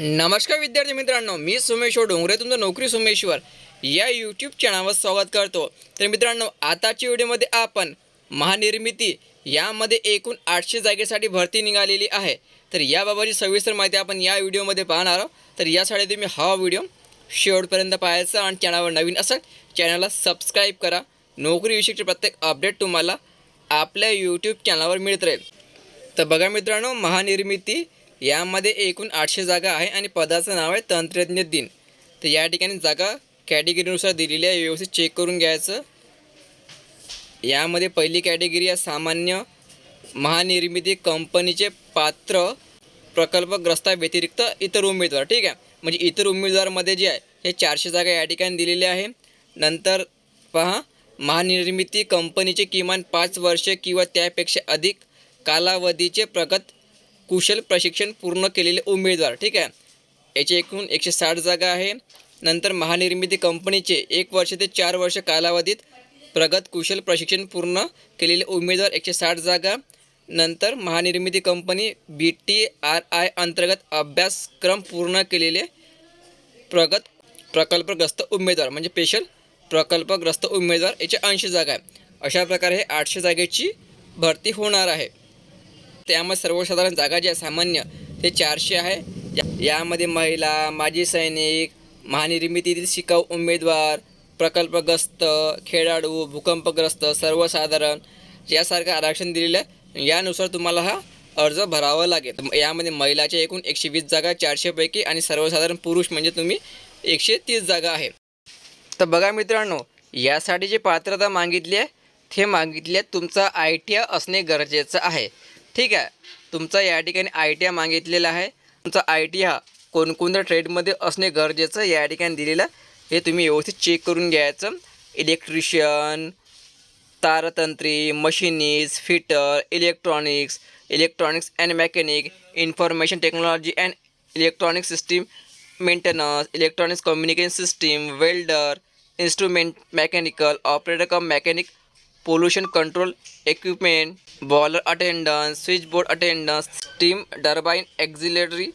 नमस्कार विद्यार्थी मित्रांनो मी सुमेश्वर हो, डोंगरे तुमचं नोकरी सुमेश्वर. या यूट्यूब चॅनलवर स्वागत करतो. तर मित्रांनो आताच्या व्हिडिओमध्ये आपण महानिर्मिती यामध्ये एकूण आठशे जागेसाठी भरती निघालेली आहे. तर याबाबतची सविस्तर माहिती आपण या व्हिडिओमध्ये पाहणार आहोत. तर यासाठी तुम्ही हा व्हिडिओ शेवटपर्यंत पाहायचा आणि चॅनलवर नवीन असेल चॅनलला सबस्क्राईब करा. नोकरीविषयीचे प्रत्येक अपडेट तुम्हाला आपल्या यूट्यूब चॅनलवर मिळत राहील. तर बघा मित्रांनो महानिर्मिती यामध्ये एकूण आठशे जागा आहे आणि पदाचं नाव आहे तंत्रज्ञ दिन. तर या ठिकाणी जागा कॅटेगरीनुसार दिलेली आहे. व्यवस्थित चेक करून घ्यायचं. यामध्ये पहिली कॅटेगरी आहे सामान्य महानिर्मिती कंपनीचे पात्र प्रकल्पग्रस्ताव्यतिरिक्त इतर उमेदवार. ठीक आहे? म्हणजे इतर उमेदवारमध्ये जे आहे हे चारशे जागा या ठिकाणी दिलेल्या आहे. नंतर पहा महानिर्मिती कंपनीचे किमान पाच वर्षे किंवा त्यापेक्षा अधिक कालावधीचे प्रगत कुशल प्रशिक्षण पूर्ण केलेले उमेदवार ठीक आहे? याचे एकूण एकशे साठ जागा आहे. नंतर महानिर्मिती कंपनीचे एक वर्ष ते चार वर्ष कालावधीत प्रगत कुशल प्रशिक्षण पूर्ण केलेले उमेदवार एकशे साठ जागा. नंतर Mahanirmiti company B T R I अंतर्गत अभ्यासक्रम पूर्ण केलेले प्रगत प्रकल्पग्रस्त उमेदवार म्हणजे स्पेशल प्रकल्पग्रस्त उमेदवार याचे ऐंशी जागा आहे. अशा प्रकारे हे आठशे जागेची भरती होणार आहे. त्यामध्ये सर्वसाधारण जागा जी आहे सामान्य ते चारशे आहे. या- यामध्ये महिला माजी सैनिक महानिर्मितीतील शिकाऊ उमेदवार प्रकल्पग्रस्त खेळाडू भूकंपग्रस्त सर्वसाधारण यासारखं आरक्षण दिलेलं आहे. यानुसार तुम्हाला हा अर्ज भरावा लागेल. यामध्ये महिलाच्या एकूण एकशे वीस जागा चारशेपैकी आणि सर्वसाधारण पुरुष म्हणजे तुम्ही एकशे तीस जागा आहे. तर बघा मित्रांनो यासाठी जी पात्रता मागितली आहे ते मागितले तुमचा आय टी आय असणे गरजेचं आहे. ठीक आहे. तुमचा या ठिकाणी आय टी आय मागितलेला आहे. तुमचा आय टी हा कोणकोणत्या ट्रेडमध्ये असणे गरजेचं या ठिकाणी दिलेलं आहे. हे तुम्ही व्यवस्थित चेक करून घ्यायचं. Electrician तारतंत्री machinist fitter electronics electronics and mechanic information technology and electronic system maintenance electronics communication system welder instrument mechanical operator cum mechanic pollution control equipment boiler attendance switchboard attendance steam turbine auxiliary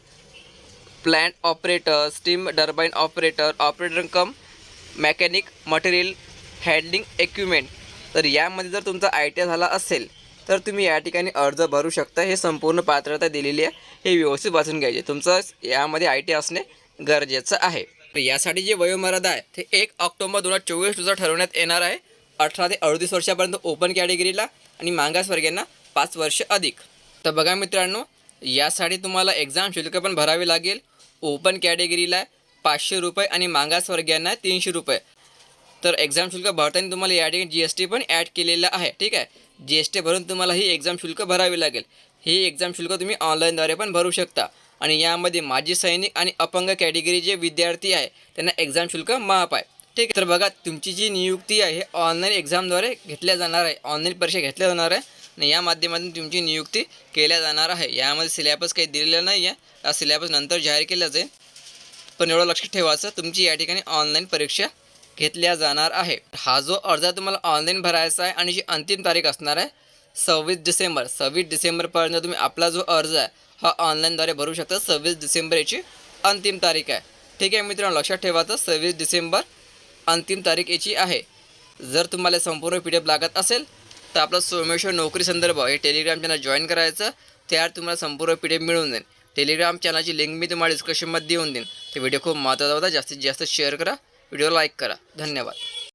plant operator steam turbine operator operator cum mechanic material handling equipment तर यामध्ये जर तुमचा I T I झाला असेल तर तुम्ही या ठिकाणी अर्ज भरू शकता. हे संपूर्ण पात्रता दिलेली आहे. हे व्यवस्थित वाचून घ्यायचे. तुमचं यामध्ये आय टी आय असणे गरजेचं आहे. तर यासाठी जे वयोमर्यादा आहे ते एक ऑक्टोबर दोन हजार चोवीस रोजी ठरवण्यात येणार आहे. अठरा ते अडतीस वर्षापर्यंत ओपन कॅटेगरीला आणि मागासवर्गीयांना पाच वर्ष अधिक. तर बघा मित्रांनो यासाठी तुम्हाला एक्झाम शुल्क पण भरावे लागेल. ओपन कॅटेगरीला पाचशे रुपये आणि मागासवर्गीयांना तीनशे रुपये. तर एक्झाम शुल्क भरताना तुम्हाला या ठिकाणी जी एस टी पण ॲड केलेलं आहे. ठीक आहे? जी एस टी भरून तुम्हाला ही एक्झाम शुल्क भरावी लागेल. ही एक्झाम शुल्क तुम्ही ऑनलाईनद्वारे पण भरू शकता. आणि यामध्ये माजी सैनिक आणि अपंग कॅटेगरी जे विद्यार्थी आहे त्यांना एक्झाम शुल्क माफ आहे. ठीक आहे. तर बघा तुमची जी नियुक्ती आहे हे ऑनलाईन एक्झामद्वारे घेतल्या जाणार आहे. ऑनलाईन परीक्षा घेतल्या जाणार आहे. आणि या माध्यमातून तुमची नियुक्ती केल्या जाणार आहे. यामध्ये सिलेबस काही दिलेलं नाही आहे हा सिलेबस नंतर जाहीर केला जाईल. पण एवढं लक्षात ठेवायचं तुमची या ठिकाणी ऑनलाईन परीक्षा घेतल्या जाणार आहे. हा जो अर्ज तुम्हाला ऑनलाईन भरायचा आहे आणि जी अंतिम तारीख असणार आहे सव्वीस डिसेंबर. सव्वीस डिसेंबरपर्यंत तुम्ही आपला जो अर्ज आहे हा ऑनलाईनद्वारे भरू शकता. सव्वीस डिसेंबर याची अंतिम तारीख आहे. ठीक आहे मित्रांनो लक्षात ठेवायचं सव्वीस डिसेंबर अंतिम तारीख याची आहे. जर तुम्हाला संपूर्ण पी डी एफ लागत असेल तर आपलं सोमेश्वर नोकरी संदर्भ हे टेलिग्राम चॅनल जॉईन करायचं. त्यावर तुम्हाला संपूर्ण पी डी एफ मिळून जाईल. टेलिग्राम चॅनलची लिंक मी तुम्हाला डिस्क्रिप्शनमध्ये देऊन देईन. ते व्हिडिओ खूप महत्त्वाचा होता. जास्तीत जास्त शेअर करा. व्हिडिओ लाईक करा. धन्यवाद.